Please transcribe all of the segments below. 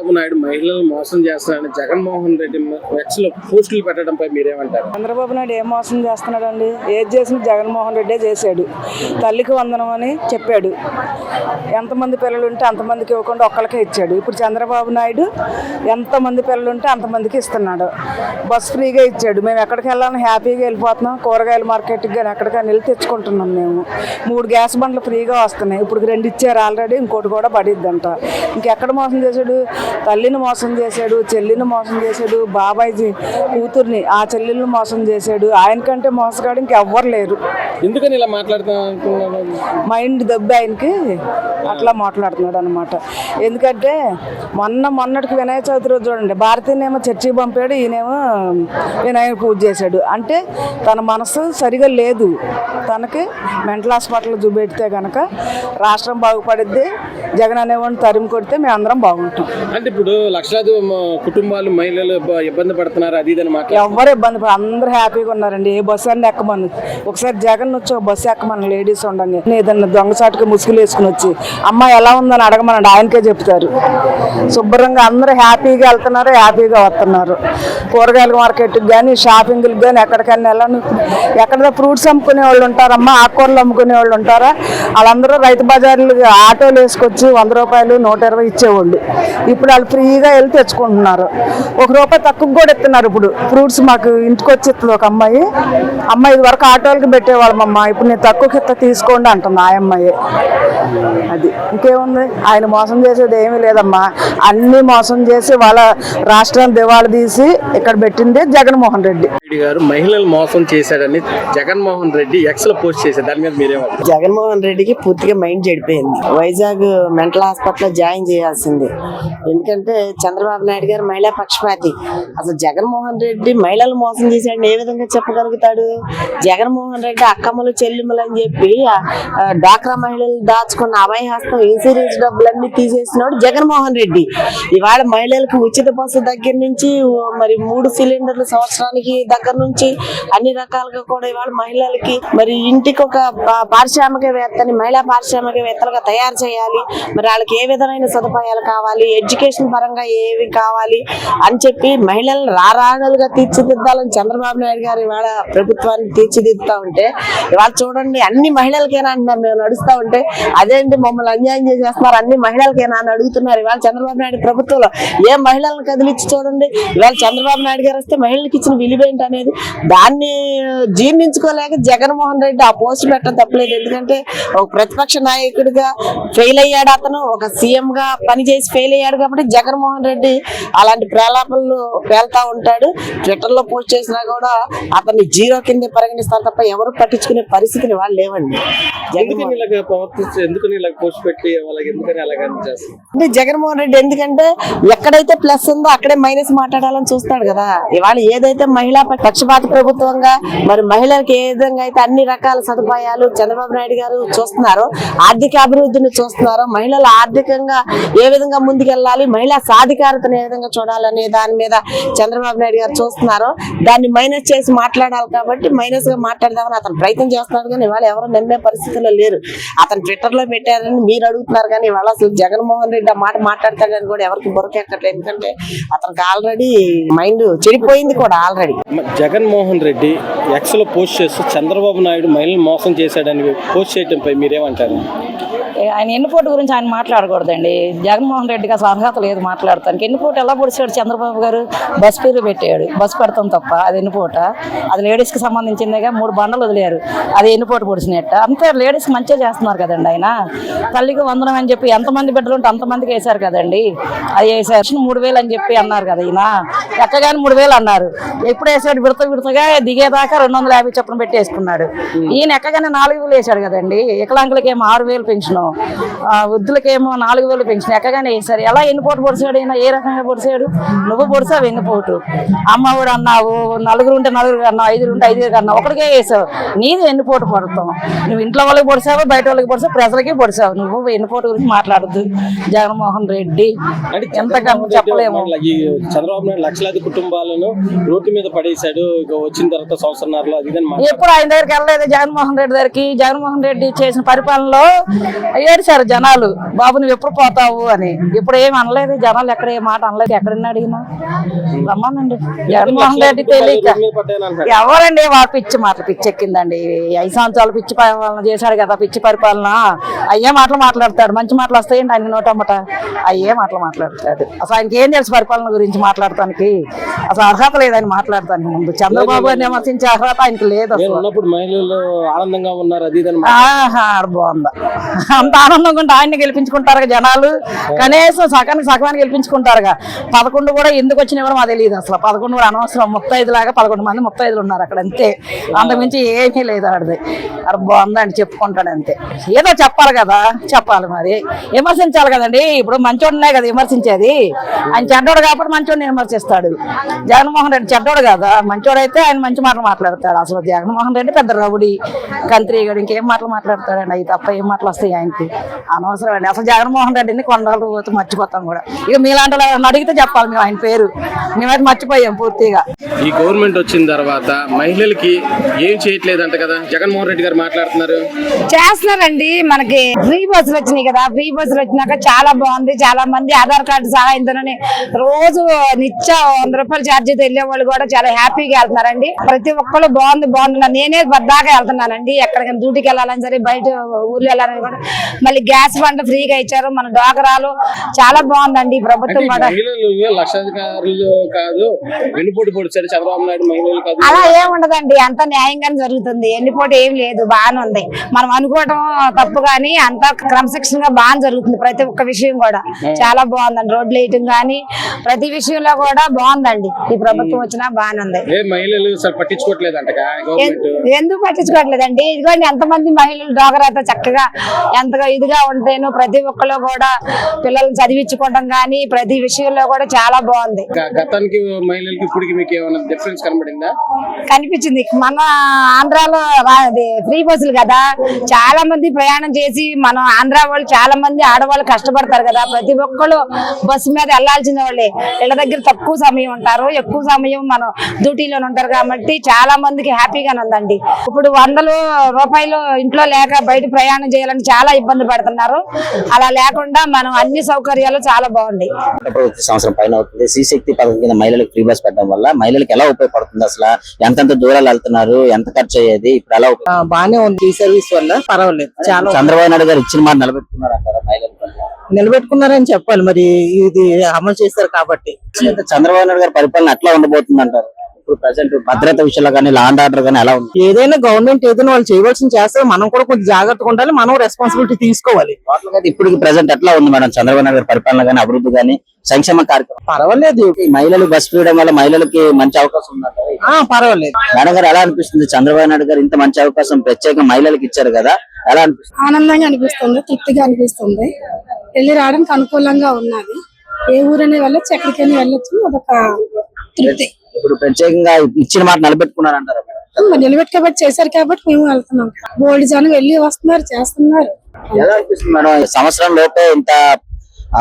చంద్రబాబు నాయుడు మహిళలను మోసం చేస్తున్నారని జగన్మోహన్ రెడ్డి ఎక్స్ పోస్టులు పెట్టడంపై మీరేమంటారు? చంద్రబాబు నాయుడు ఏం మోసం చేస్తున్నాడండి? ఏది చేసిన జగన్మోహన్ రెడ్డే చేశాడు. తల్లికి వందనం అని చెప్పాడు. ఎంతమంది పిల్లలు ఉంటే అంతమందికి ఇవ్వకుండా ఒక్కరికే ఇచ్చాడు. ఇప్పుడు చంద్రబాబు నాయుడు ఎంతమంది పిల్లలు ఉంటే అంతమందికి ఇస్తున్నాడు. బస్ ఫ్రీగా ఇచ్చాడు. మేము ఎక్కడికి వెళ్ళాలని హ్యాపీగా వెళ్ళిపోతున్నాం. కూరగాయల మార్కెట్కి కానీ ఎక్కడికైనా వెళ్ళి తెచ్చుకుంటున్నాం మేము. మూడు గ్యాస్ బండ్లు ఫ్రీగా వస్తున్నాయి. ఇప్పుడు రెండు ఇచ్చారు ఆల్రెడీ. ఇంకోటి కూడా పడిద్దంట. ఇంకెక్కడ మోసం చేశాడు? తల్లిని మోసం చేశాడు చెల్లిని మోసం చేశాడు బాబాయ్జీ కూతుర్ని ఆ చెల్లెల్ని మోసం చేశాడు. ఆయనకంటే మోసగాడు ఇంకెవ్వరు లేరు. ఎందుకని ఇలా మాట్లాడుతున్నారు మైండ్ దెబ్బ ఆయనకి. అట్లా మాట్లాడుతున్నాడు అనమాట ఎందుకంటే మొన్న మొన్నటికి వినాయక చవితి రోజు చూడండి భారతీయనేమో చర్చికి పంపాడు ఈయనేమో వినాయక పూజ చేశాడు. అంటే తన మనసు సరిగా లేదు. తనకి మెంటల్ హాస్పిటల్ చూపెడితే కనుక రాష్ట్రం బాగుపడిద్ది జగన్ అనేవాడిని తరిమి కొడితే మేము అందరం బాగుంటాం. అంటే ఇప్పుడు లక్షలాది కుటుంబాలు మహిళలు ఇబ్బంది పడుతున్నారు అది ఇదని మాట్లాడు ఎవరు ఇబ్బంది పడ అందరూ హ్యాపీగా ఉన్నారండి. ఏ బస్సు అన్ని ఎక్కమని? ఒకసారి జగన్ వచ్చి ఒక బస్సు ఎక్కమని లేడీస్ ఉండగా ఏదన్నా దొంగచాటుకు ముసుగులు వేసుకుని వచ్చి అమ్మ ఎలా ఉందని అడగమనండి. ఆయనకే చెప్తారు. శుభ్రంగా అందరూ హ్యాపీగా వెళ్తున్నారు హ్యాపీగా వస్తున్నారు. కూరగాయల మార్కెట్కి కానీ షాపింగ్కి కానీ ఎక్కడికైనా వెళ్ళను. ఎక్కడ ఫ్రూట్స్ అమ్ముకునే వాళ్ళు ఉంటారమ్మా ఆకుకూరలు అమ్ముకునే వాళ్ళు ఉంటారా? వాళ్ళందరూ రైతు బజార్లు ఆటోలు వేసుకొచ్చి వంద రూపాయలు నూట ఇరవై ఇచ్చేవాళ్ళు. ఇప్పుడు వాళ్ళు ఫ్రీగా వెళ్ళి తెచ్చుకుంటున్నారు. ఒక రూపాయి తక్కువ కూడా ఇస్తున్నారు ఇప్పుడు. ఫ్రూట్స్ మాకు ఇంటికి వచ్చి ఇస్తుంది ఒక అమ్మాయి. అమ్మాయి ఇది వరకు ఆటోలకి పెట్టేవాళ్ళమమ్మ ఇప్పుడు నేను తక్కువ కింద తీసుకోండి అంటుంది ఆ అమ్మాయి. అది ఇంకేముంది? ఆయన మోసం చేసేది ఏమీ లేదమ్మా. అన్ని మోసం చేసి వాళ్ళ రాష్ట్రాన్ని దివాళ తీసి ఇక్కడ పెట్టింది జగన్మోహన్ రెడ్డి. రెడ్డి గారు మహిళలు మోసం చేశాడని జగన్మోహన్ రెడ్డి ఎక్స్లో పోస్ట్ చేశారు. దాని మీద మీరేమంటారు? జగన్మోహన్ రెడ్డికి పూర్తిగా మైండ్ చెడిపోయింది. వైజాగ్ మెంటల్ హాస్పిటల్లో జాయిన్ చేయాల్సింది. ఎందుకంటే చంద్రబాబు నాయుడు గారు మహిళా పక్షపాతి. అసలు జగన్మోహన్ రెడ్డి మహిళలు మోసం చేశాడని ఏ విధంగా చెప్పగలుగుతాడు? జగన్మోహన్ రెడ్డి అక్కమ్మలు చెల్లిమ్మలు అని చెప్పి డాక్రా మహిళలు దాచుకున్న అభయ హస్తం ఇన్సూరెన్స్ డబ్బులన్నీ తీసేసినాడు జగన్మోహన్ రెడ్డి. ఇవాళ మహిళలకు ఉచిత బస్సు దగ్గర నుంచి మరి మూడు సిలిండర్లు సంవత్సరానికి దగ్గర నుంచి అన్ని రకాలుగా కూడా ఇవాళ మహిళలకి మరి ఇంటికి ఒక పారిశ్రామికవేత్తని మహిళా పారిశ్రామికవేత్తలుగా తయారు చేయాలి. మరి వాళ్ళకి ఏ విధమైన సదుపాయాలు కావాలి? ఎడ్యుకేషన్ పరంగా ఏవి కావాలి అని చెప్పి మహిళలను రారాణులుగా తీర్చిదిద్దాలని చంద్రబాబు నాయుడు గారు ఇవాళ ప్రభుత్వాన్ని తీర్చిదిద్దుతా ఉంటే ఇవాళ చూడండి అన్ని మహిళలకేనా అంటున్నారు మేము నడుస్తా ఉంటే అదేంటి మమ్మల్ని అన్యాయం చేసేస్తున్నారు అన్ని మహిళలకేనా అని అడుగుతున్నారు. ఇవాళ చంద్రబాబు నాయుడు ప్రభుత్వంలో ఏ మహిళలను కదిలిచ్చి చూడండి ఇవాళ చంద్రబాబు నాయుడు గారు వస్తే మహిళలకు ఇచ్చిన విలువ అనేది దాన్ని జీర్ణించుకోలేక జగన్మోహన్ రెడ్డి ఆ పోస్ట్ పెట్టడం తప్పలేదు. ఎందుకంటే ఒక ప్రతిపక్ష నాయకుడిగా ఫెయిల్ అయ్యాడు అతను ఒక సీఎం గా పనిచేసి ఫెయిల్ అయ్యాడు కాబట్టి జగన్మోహన్ రెడ్డి అలాంటి ప్రేలాపనలు పేల్తా ఉంటాడు. ట్విట్టర్లో పోస్ట్ చేసినా కూడా అతన్ని జీరో కింద పరిగణిస్తారు తప్ప ఎవరు పట్టించుకునే పరిస్థితిని వాళ్ళు లేవండి. అంటే జగన్మోహన్ రెడ్డి ఎందుకంటే ఎక్కడైతే ప్లస్ ఉందో అక్కడే మైనస్ మాట్లాడాలని చూస్తాడు కదా. ఇవాళ ఏదైతే మహిళా పక్షపాత ప్రభుత్వంగా మరి మహిళలకు ఏ విధంగా అయితే అన్ని రకాల సదుపాయాలు చంద్రబాబు నాయుడు గారు చూస్తున్నారో ఆర్థిక అభివృద్ధిని చూస్తున్నారో మహిళలు ఆర్థికంగా ఏ విధంగా ముందుకెళ్ళాలి మహిళా సాధికారతను ఏ విధంగా చూడాలనే దాని మీద చంద్రబాబు నాయుడు గారు చూస్తున్నారో దాన్ని మైనస్ చేసి మాట్లాడాలి కాబట్టి మైనస్గా మాట్లాడదామని అతను ప్రయత్నం చేస్తున్నాడు కానీ ఇవాళ ఎవరు నమ్మే పరిస్థితుల్లో లేరు. అతను ట్విట్టర్లో పెట్టారని మీరు అడుగుతున్నారు కానీ ఇవాళ అసలు జగన్మోహన్ రెడ్డి ఆ మాట మాట్లాడతాడని కూడా ఎవరికి బొరకెక్కట్లేదు ఎందుకంటే అతనికి ఆల్రెడీ మైండ్ చెడిపోయింది కూడా ఆల్రెడీ జగన్మోహన్ రెడ్డి ఎక్స్లో పోస్ట్ చేస్తూ చంద్రబాబు నాయుడు మహిళలు మోసం చేశాడని పోస్ట్ చేయడంపై మీరేమంటారు? ఆయన ఎన్నిపోటు గురించి ఆయన మాట్లాడకూడదండి. జగన్మోహన్ రెడ్డికి అసలు అర్హత లేదు మాట్లాడటానికి ఎన్నిపోటు ఎలా పొడిచాడు చంద్రబాబు గారు? బస్ పేరు పెట్టాడు. బస్ పెడతాం తప్ప అది ఎన్నిపోట అది లేడీస్కి సంబంధించిందిగా మూడు బండలు వదిలేరు. అది ఎన్నిపోటు పొడిచినట్ట? అంతే లేడీస్ మంచిగా చేస్తున్నారు కదండి ఆయన. తల్లికి వందనం అని చెప్పి ఎంతమంది బిడ్డలు ఉంటే అంతమందికి వేశారు కదండి. అది వేసారు మూడు వేలు అని చెప్పి అన్నారు కదా ఈయన. ఎక్కగానే మూడు వేలు అన్నారు. ఎప్పుడు వేసాడు విడత విడతగా దిగేదాకా రెండు వందల యాభై చొప్పున పెట్టేసుకున్నాడు. ఈయన ఎక్కగానే నాలుగు వేలు వేశాడు కదండి. వికలాంగులకేమో ఆరు వేలు పెన్షను ఆ, వృద్ధులకేమో నాలుగు వేలు పెన్షన్ ఎక్కగానే వేశారు ఎలా ఎన్నిపోటు పొడిచాడు ఈయన? ఏ రకంగా పొడిచాడు? నువ్వు పొడిచావు ఎన్నిపోటు అమ్మ కూడా అన్నావు నలుగురు ఉంటే నలుగురు అన్నావు ఐదుగురు ఉంటే ఐదుగురు అన్నావు. ఒకటికే వేసావు. నీది ఎన్నిపోటు పడతాం? నువ్వు ఇంట్లో వాళ్ళకి పొడిచావు బయట వాళ్ళకి పొడిచావు ప్రజలకి పొడిచావు? నువ్వు ఎన్నిపోటు గురించి మాట్లాడద్దు. జగన్మోహన్ రెడ్డి ఎంతకన్నా చెప్పలేము. చంద్రబాబు నాయుడు లక్షలాది కుటుంబాలను రోడ్డు మీద పడేశాడు. ఇక వచ్చిన తర్వాత సంవత్సరాలు అది. ఎప్పుడు ఆయన దగ్గరికి వెళ్ళలేదు జగన్మోహన్ రెడ్డి దగ్గరికి. జగన్మోహన్ రెడ్డి చేసిన పరిపాలనలో ఏడిచారు జనాలు. బాబు నువ్వు ఎప్పుడు పోతావు? అని. ఇప్పుడు ఏం అనలేదు. జనాలు ఎక్కడ ఏ మాట అనలేదు. ఎక్కడన్నా అడిగినా. రమ్మానండి. జగన్మోహన్ రెడ్డి తెలియక. ఎవరండి? వాడు పిచ్చి మాటలు పిచ్చి ఎక్కిందండి ఈ ఐదు సంవత్సరాలు పిచ్చి పరిపాలన చేశాడు కదా పిచ్చి పరిపాలన. అయ్యే మాటలు మాట్లాడతాడు మంచి మాటలు వస్తాయండి ఆయన నోటమ్మట. అయ్యే మాటలు మాట్లాడతాడు అసలు ఆయనకి ఏం తెలుసు పరిపాలన గురించి మాట్లాడటానికి? అసలు అర్హత లేదని మాట్లాడటానికి ముందు. చంద్రబాబు గారిని విమర్శించే అర్హత ఆయనకి లేదు అసలు. ఉన్నప్పుడు మహిళలు ఆనందంగా ఉన్నారు? అది ఇది అని ఆహా బాగుందా. అంత ఆనందంగా ఉంటే ఆయన్ని గెలిపించుకుంటారు జనాలు. కనీసం సగానికి సగానికి గెలిపించుకుంటారుగా. పదకొండు కూడా ఎందుకు వచ్చినాయో మాకు తెలియదు అసలు. పదకొండు కూడా అనవసరం. ముప్పైదు లాగా పదకొండు మంది ముప్పైదులు ఉన్నారు అక్కడ అంతే. అంతకుమించి ఏమీ లేదు ఆడది. అది బాగుందండి చెప్పుకుంటాడు అంతే. ఏదో చెప్పాలి కదా. చెప్పాలి మరి. విమర్శించాలి కదండి. ఇప్పుడు మంచోడున్నాయి కదా విమర్శించేది. ఆయన చెడ్డోడు కాబట్టి మంచోడిని విమర్శిస్తాడు. జగన్మోహన్ రెడ్డి చెడ్డోడు కదా. మంచోడైతే ఆయన మంచి మాటలు మాట్లాడతాడు. అసలు జగన్మోహన్ రెడ్డి పెద్ద రౌడీ. కంత్రీగడు ఇంకేం మాటలు మాట్లాడతాడండి? అవి తప్ప ఏం మాటలు వస్తాయి ఆయనకి అనవసరం అండి అసలు జగన్మోహన్ రెడ్డిని కొండలు పోతే మర్చిపోతాం కూడా. ఇక మీలాంటి అడిగితే చెప్పాలి మేము ఆయన పేరు. మేమైతే మర్చిపోయాం పూర్తిగా. ఈ గవర్నమెంట్ వచ్చిన తర్వాత మహిళలకి ఏం చేయట్లేదంట కదా? జగన్మోహన్ రెడ్డి గారు మాట్లాడుతున్నారు. చేస్తున్నారండి. మనకి ఫ్రీ బస్సులు వచ్చినాయి కదా. ఫ్రీ బస్సులు వచ్చినాక చాలా బాగుంది. చాలా మంది ఆధార్ కార్డు సహాయంతోనే రోజు నిత్య వంద రూపాయలు ఛార్జీ వెళ్ళే వాళ్ళు కూడా చాలా హ్యాపీగా వెళ్తున్నారండి. ప్రతి ఒక్కళ్ళు బాగుంది బాగుంది నేనే దాకా వెళ్తున్నానండి. ఎక్కడికైనా డ్యూటీకి వెళ్ళాలని సరే బయట ఊర్లో వెళ్ళాలని కూడా మళ్ళీ గ్యాస్ బండ ఫ్రీగా ఇచ్చారు. మన డోకరాలు చాలా బాగుందండి ఈ ప్రభుత్వం కూడా. మహిళలు లక్షాధికారులు కాదు వెన్నుపోటు పొడిచారు చంద్రబాబు నాయుడు మహిళలు కాదు. అలా ఏముండదండి అంత న్యాయంగానే జరుగుతుంది. ఎన్నిపోటు ఏం లేదు. బాగానే ఉంది. మనం అనుకోవడం తప్పు కానీ అంత క్రమశిక్షణ గా బాగా జరుగుతుంది ప్రతి ఒక్క విషయం కూడా. చాలా బాగుందండి. రోడ్లు వేయటం కానీ ప్రతి విషయంలో కూడా బాగుందండి. ఈ ప్రభుత్వం వచ్చినా బాగానే ఉంది. ఎందుకు పట్టించుకోవట్లేదండి? ఇదిగోండి ఎంతమంది మహిళలు డోగరాతో చక్కగా ఎంతగా ఇదిగా ఉంటేను ప్రతి ఒక్కరు కూడా పిల్లల్ని చదివించుకోవడం కానీ ప్రతి విషయంలో కూడా చాలా బాగుంది. గతానికి మహిళలకి ఇప్పటికి మీకు ఏమైనా డిఫరెన్స్ కనబడిందా? కనిపించింది. మన ఆంధ్రాలో ఫ్రీ బస్సులు కదా. చాలా మంది ప్రయాణం చేసి మనం ఆంధ్ర వాళ్ళు చాలా మంది ఆడవాళ్ళు కష్టపడతారు కదా. ప్రతి ఒక్కళ్ళు బస్సు మీద వెళ్ళాల్సిన వాళ్ళే. ఇళ్ళ దగ్గర తక్కువ సమయం ఉంటారు. ఎక్కువ సమయం మనం డ్యూటీలో ఉంటారు కాబట్టి చాలా మందికి హ్యాపీగానే ఉందండి. ఇప్పుడు వందలు రూపాయలు ఇంట్లో లేక బయట ప్రయాణం చేయాలని చాలా ఇబ్బంది పడుతున్నారు. అలా లేకుండా మనం అన్ని సౌకర్యాలు చాలా బాగున్నాయి ప్రభుత్వ సంవత్సరం పైన అవుతుంది. శ్రీశక్తి పథకం కింద మహిళలకు ఫ్రీ బస్ పెట్టడం వల్ల మహిళలకు ఎలా ఉపయోగపడుతుంది అసలు? ఎంతెంత దూరాలు వెళ్తున్నారు? ఎంత ఖర్చు అయ్యేది? ఇప్పుడు ఎలా ఉపయోగ- బానే ఉంది ఈ సర్వీస్ వల్ల. పర్వాలేదు. చాలా చంద్రబాబు నాయుడు గారు ఇచ్చిన మాట నిలబెట్టుకున్నారు అంటారా మహిళల? నిలబెట్టుకున్నారని చెప్పాలి. మరి ఇది అమలు చేస్తారు కాబట్టి. చంద్రబాబు నాయుడు గారి పరిపాలన ఎట్లా ఉండబోతుంది అంటారు ఇప్పుడు ప్రజెంట్ భద్రత విషయంలో కానీ లాండ్ ఆర్డర్ కానీ ఎలా ఉంది? ఏదైనా గవర్నమెంట్ ఏదైనా వాళ్ళు చేయవలసింది చేస్తారు మనం కూడా కొంచెం జాగ్రత్తగా ఉండాలి మనం రెస్పాన్సిబిలిటీ తీసుకోవాలి. ఇప్పుడు ప్రజెంట్ ఎట్లా ఉంది మేడం? చంద్రబాబు నాయుడు గారి పరిపాలన కానీ అభివృద్ధి కానీ సంక్షేమ కార్యక్రమం? పర్వాలేదు. ఈ మహిళలు బస్ ఫ్రీడమ్ వల్ల మహిళలకి మంచి అవకాశం ఆ పర్వాలేదు. మేడం గారు ఎలా అనిపిస్తుంది? చంద్రబాబు నాయుడు గారు ఇంత మంచి అవకాశం ప్రత్యేకంగా మహిళలకు ఇచ్చారు కదా ఎలా అనిపిస్తుంది? ఆనందంగా అనిపిస్తుంది తృప్తిగా అనిపిస్తుంది. వెళ్ళి రావడానికి అనుకూలంగా ఉన్నది. ఏ ఊరని వెళ్ళొచ్చు ఎక్కడికైనా వెళ్ళొచ్చు అదొక తృప్తి. ఇప్పుడు ప్రత్యేకంగా ఇచ్చిన మాట నిలబెట్టుకున్నారంటారా నిలబెట్టుకోబట్టి చేశారు కాబట్టి మేము వెళ్తున్నాం. బోల్డ్ జనం వెళ్ళి వస్తున్నారు చేస్తున్నారు. ఎలా అనిపిస్తుంది మేడం? సంవత్సరం లోపే ఇంత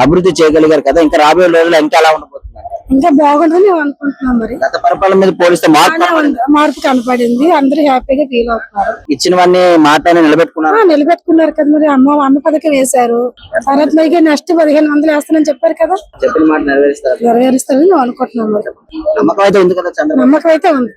అభివృద్ధి చేయగలిగారు కదా ఇంకా రాబోయే రోజుల్లో ఇంకా ఎలా ఉండబోతుంది ఇంకా బాగుంటుందని అనుకుంటున్నాం మరి. గత పరిపాలన మీద పోలిస్తే మార్పు బాగానే ఉంది. మార్పు కనపడింది. అందరూ హ్యాపీగా ఫీల్ అవుతున్నారు. ఇచ్చినవన్నీ మాటని నిలబెట్టుకున్నారు? ఆ, నిలబెట్టుకున్నారు కదా మరి. అమ్మ అమ్మ పథకం వేశారు. తర్వాత మరి నెక్స్ట్ పదిహేను వందలు వేస్తానని చెప్పారు కదా. చెప్పిన మాట నెరవేరుస్తారు? నెరవేరుస్తారని మేము అనుకుంటున్నాం మరి. నమ్మకం అయితే ఉంది కదా చంద్రబాబు? నమ్మకం అయితే ఉంది.